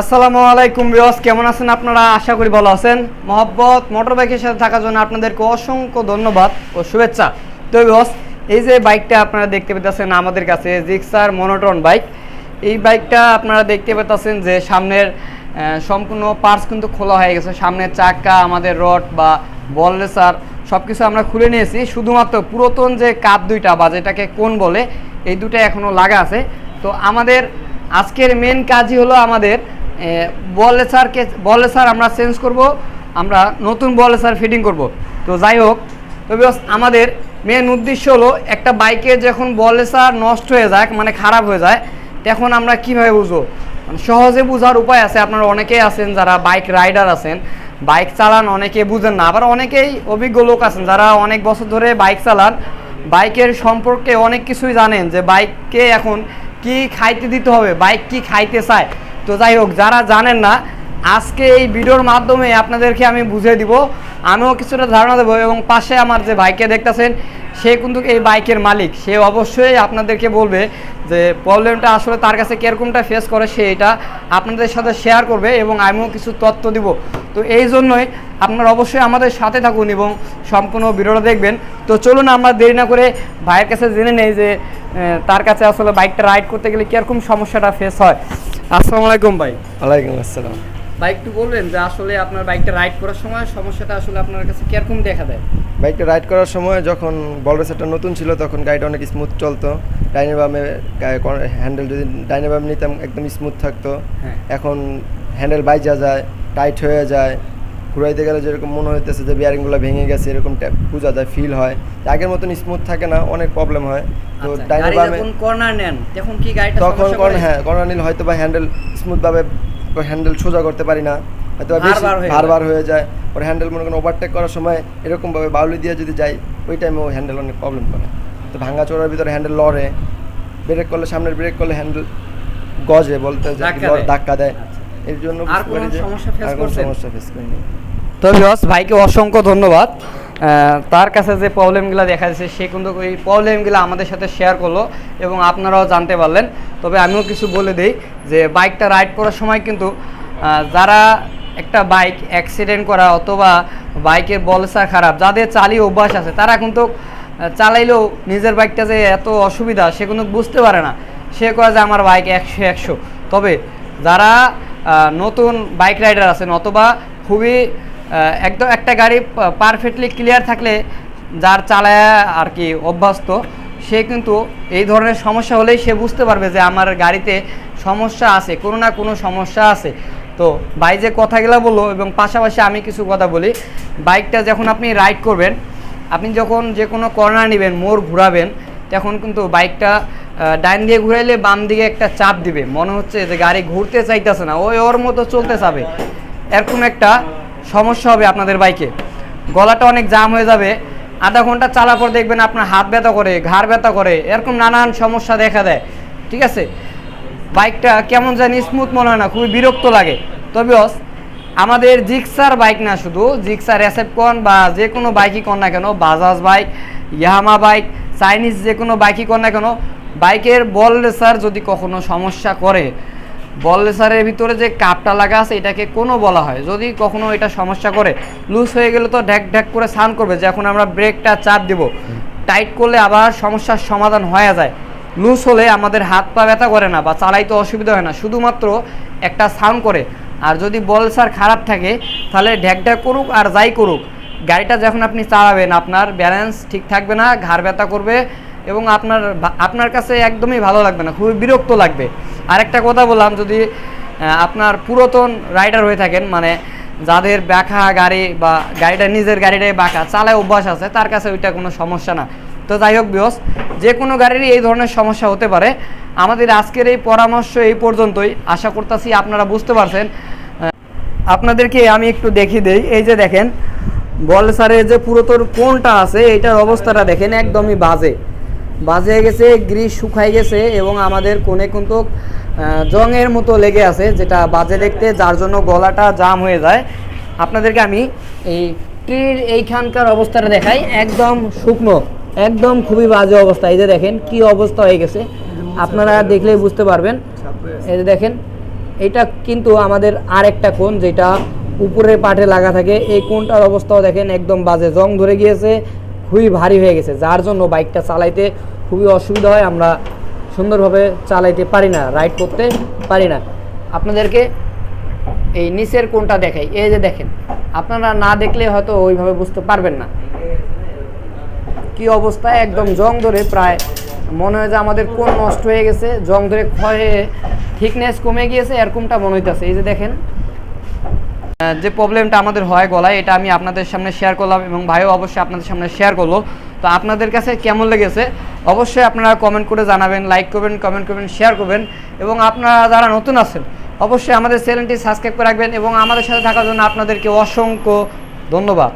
আসসালামু আলাইকুম বিয়স কেমন আছেন আপনারা? আশা করি ভালো আছেন। মহব্বত মোটর বাইকের সাথে থাকার জন্য আপনাদেরকে অসংখ্য ধন্যবাদ ও শুভেচ্ছা। তো বিয়স এই যে বাইকটা আপনারা দেখতে পেতেছেন আমাদের কাছে জিক্সার মনোটন বাইক। এই বাইকটা আপনারা দেখতে পেতেছেন যে সামনের সম্পূর্ণ পার্টস কিন্তু খোলা হয়ে গেছে। সামনের চাকা, আমাদের রড বা বল রেসার সব কিছু আমরা খুলে নিয়েছি। শুধুমাত্র পুরাতন যে কাপ দুইটা বা যেটাকে কোন বলে, এই দুটো এখনও লাগা আছে। তো আমাদের আজকের মেন কাজই হলো আমাদের বল স্যারকে, বলে স্যার আমরা চেঞ্জ করব, আমরা নতুন বল স্যার ফিটিং করব। তো যাই হোক তবে আমাদের মেন উদ্দেশ্য হলো একটা বাইকে যখন বলে লেসার নষ্ট হয়ে যায় মানে খারাপ হয়ে যায়, তখন আমরা কীভাবে বুঝব? মানে সহজে বোঝার উপায় আছে, আপনারা অনেকেই আছেন যারা বাইক রাইডার আছেন বাইক চালান অনেকে বুঝেন না, আবার অনেকেই অভিজ্ঞ লোক আছেন যারা অনেক বছর ধরে বাইক চালান বাইকের সম্পর্কে অনেক কিছুই জানেন যে বাইককে এখন কি খাইতে দিতে হবে বাইক কি খাইতে চায়। তো যাই হোক, যারা জানেন না, আজকে এই ভিডিওর মাধ্যমে আপনাদেরকে আমি বুঝিয়ে দিব। আমিও কিছুটা ধারণা দেবো এবং পাশে আমার যে বাইকে দেখতেছেন, সে কিন্তু এই বাইকের মালিক। সে অবশ্যই আপনাদেরকে বলবে যে প্রবলেমটা আসলে তার কাছে কীরকমটা ফেস করে সে এটা আপনাদের সাথে শেয়ার করবে এবং আমিও কিছু তথ্য দিব। তো এই জন্যই আপনারা অবশ্যই আমাদের সাথে থাকুন এবং সম্পূর্ণ ভিডিওটা দেখবেন। তো চলুন আমরা দেরি না করে ভাইয়ের কাছে জেনে নেই যে তার কাছে আসলে বাইকটা রাইড করতে গেলে কীরকম সমস্যাটা ফেস হয়। আসসালামু আলাইকুম ভাই। ওয়ালাইকুম আসসালাম। ভাই একটু বলবেন যে আসলে আপনার বাইকটা রাইড করার সময় সমস্যাটা আসলে আপনার কাছে কীরকম দেখা দেয়? বাইকটা রাইড করার সময় যখন বল রেসারটা নতুন ছিল তখন গাড়িটা অনেক স্মুথ চলতো। ডাইনে বামে হ্যান্ডেল যদি ডাইনে বামে নিতাম একদম স্মুথ থাকতো। হ্যাঁ। এখন হ্যান্ডেল বাইজা যায় টাইট হয়ে যায়। ঘুরাইতে গেলে যেরকম মনে হইতেছে যে বিয়ারিংগুলো ভেঙে গেছে এরকম বোঝা যায় ফিল হয়। আগের মতন স্মুথ থাকে না অনেক প্রবলেম হয়। তো আচ্ছা, ডাইনে বামে কর্নার নেন তখন কি গাড়িটা তখন সমস্যা কোন করে? হ্যাঁ কর্নার নিলে হয়তো বা হ্যান্ডেল স্মুথভাবে হ্যান্ডেল সোজা করতে পারি না। হয়তো বা বেশি ভারবার হয়ে যায়। পরে হ্যান্ডেল মনে করেন ওভারটেক করার সময় এরকমভাবে বাউলি দিয়ে যদি যাই ওই টাইমে ও হ্যান্ডেল অনেক প্রবলেম করে। তো ভাঙা চোরার ভিতরে হ্যান্ডেল লড়ে। ব্রেক করলে সামনের ব্রেক করলে হ্যান্ডেল গজে বলতে যে ধাক্কা দেয়। এর জন্য আর কোনো সমস্যা করছেন? ফেস করিনি। তো ভাইকে অসংখ্য ধন্যবাদ। তার কাছে যে প্রবলেমগুলো দেখা যাচ্ছে সে কিন্তু ওই প্রবলেমগুলো আমাদের সাথে শেয়ার করল এবং আপনারাও জানতে পারলেন। তবে আমিও কিছু বলে দিই যে বাইকটা রাইড করার সময় কিন্তু আহ, যারা একটা বাইক অ্যাক্সিডেন্ট করা অথবা বাইকের বলসা খারাপ যাদের চালিয়ে অভ্যাস আছে তারা কিন্তু চালাইলেও নিজের বাইকটা যে এত অসুবিধা সে কিন্তু বুঝতে পারে না। সে কয় যে আমার বাইক একশো একশো। তবে যারা নতুন বাইক রাইডার আছেন অথবা খুবই একদম একটা গাড়ি পারফেক্টলি ক্লিয়ার থাকলে যার চালায় আর কি অভ্যস্ত, সে কিন্তু এই ধরনের সমস্যা হলেই সে বুঝতে পারবে যে আমার গাড়িতে সমস্যা আছে, কোনো না কোনো সমস্যা আছে। তো ভাই যে কথাগুলো বলল এবং পাশাপাশি আমি কিছু কথা বলি, বাইকটা যখন আপনি রাইড করবেন, আপনি যখন যে কোনো কর্নার নেবেন, মোড় ঘুরাবেন, তখন কিন্তু বাইকটা ডাইন দিয়ে ঘুরাইলে বাম দিকে একটা চাপ দিবে। মনে হচ্ছে যে গাড়ি ঘুরতে চাইতেছে না। ওই ওর মতো চলতে চাবে। এরকম একটা সমস্যা হবে আপনাদের বাইকে। গলাটা অনেক জাম হয়ে যাবে। আধা ঘণ্টা চালার পর দেখবেন আপনার হাত ব্যথা করে, ঘাড় ব্যথা করে। এরকম নানান সমস্যা দেখা দেয়। ঠিক আছে? বাইকটা কেমন জানি স্মুথ মনে হয় না, খুবই বিরক্ত লাগে। তবে আমাদের জিক্সার বাইক না শুধু, জিক্সার অ্যাসেপকন বা যে কোনো বাইকই কর না কেন Bajaj bike Yamaha bike Chinese যে কোনো বাইকই কর না কেন বাইকের বল রেসার যদি কখনো সমস্যা করে, বল রেসারের ভিতরে যে কাপটা লাগা আছে, এটাকে কোনো বলা হয়। যদি কখনো এটা সমস্যা করে, লুজ হয়ে গেলে তো ঢ্যাক ঢ্যাক করে সান করবে, যে এখন আমরা ব্রেকটা চাপ দিব। টাইট করলে আবার সমস্যার সমাধান হয়ে যায়। লুজ হলে আমাদের হাত পা ব্যথা করে না বা চালাইতে অসুবিধা হয় না। শুধুমাত্র একটা সাউন্ড করে। আর যদি বলসার খারাপ থাকে, তাহলে ঢ্যাক ঢ্যাক করুক আর যাই করুক। গাড়িটা যখন আপনি চালাবেন, আপনার ব্যালেন্স ঠিক থাকবে না, ঘাড় ব্যথা করবে এবং আপনার আপনার কাছে একদমই ভালো লাগবে না, খুবই বিরক্ত লাগবে। আরেকটা কথা বললাম, যদি আপনার পুরাতন রাইডার হয়ে থাকেন মানে যাদের ব্যাখা গাড়ি বা গাড়িটা নিজের গাড়িটাই বাঁকা চালায় অভ্যাস আছে, তার কাছে ওইটা কোনো সমস্যা না। তো যাই হোক বিয়স যে কোনো গাড়িরই এই ধরনের সমস্যা হতে পারে। আমাদের আজকের এই পরামর্শ এই পর্যন্তই। আশা করতেছি আপনারা বুঝতে পারছেন। আপনাদেরকে আমি একটু দেখিয়ে দেই। এই যে দেখেন বল সারের যে পুরাতন কোনটা আছে এটার অবস্থাটা দেখেন, একদমই বাজে। বাজে গেছে, গ্রিস শুকাই গেছে এবং আমাদের কোণে কিন্তু জংয়ের মতো লেগে আছে যেটা বাজে দেখতে, যার জন্য গলাটা জাম হয়ে যায়। আপনাদেরকে আমি এই ট্রির এইখানকার অবস্থাটা দেখাই। একদম শুকনো, একদম খুবই বাজে অবস্থা। এই যে দেখেন কি অবস্থা হয়ে গেছে। আপনারা দেখলেই বুঝতে পারবেন। এই যে দেখেন, এটা কিন্তু আমাদের আর একটা কোণ যেটা উপরের পাটে লাগা থাকে। এই কোণটার অবস্থাও দেখেন একদম বাজে। জং ধরে গিয়েছে খুবই ভারী হয়ে গেছে। যার জন্য বাইকটা চালাইতে খুবই অসুবিধা হয়, আমরা সুন্দরভাবে চালাইতে পারি না রাইড করতে পারি না। আপনাদেরকে এই নিচের কোনটা দেখাই। এই যে দেখেন, আপনারা না দেখলে হয়তো ওইভাবে বুঝতে পারবেন না। কি অবস্থায় একদম জং ধরে প্রায় মনে হয় যে আমাদের কোন নষ্ট হয়ে গেছে। জং ধরে ক্ষয়ে থিকনেস কমে গিয়েছে, এরকমটা মনে হইতেছে। এই যে দেখেন যে প্রবলেমটা আমাদের হয় গলায়, এটা আমি আপনাদের সামনে শেয়ার করলাম এবং ভাইও অবশ্যই আপনাদের সামনে শেয়ার করল। তো আপনাদের কাছে কেমন লেগেছে? অবশ্যই আপনারা কমেন্ট করে জানাবেন লাইক করবেন কমেন্ট করবেন শেয়ার করবেন এবং আপনারা যারা নতুন আছেন, অবশ্যই আমাদের চ্যানেলটি সাবস্ক্রাইব করে রাখবেন এবং আমাদের সাথে থাকার জন্য আপনাদেরকে অসংখ্য ধন্যবাদ।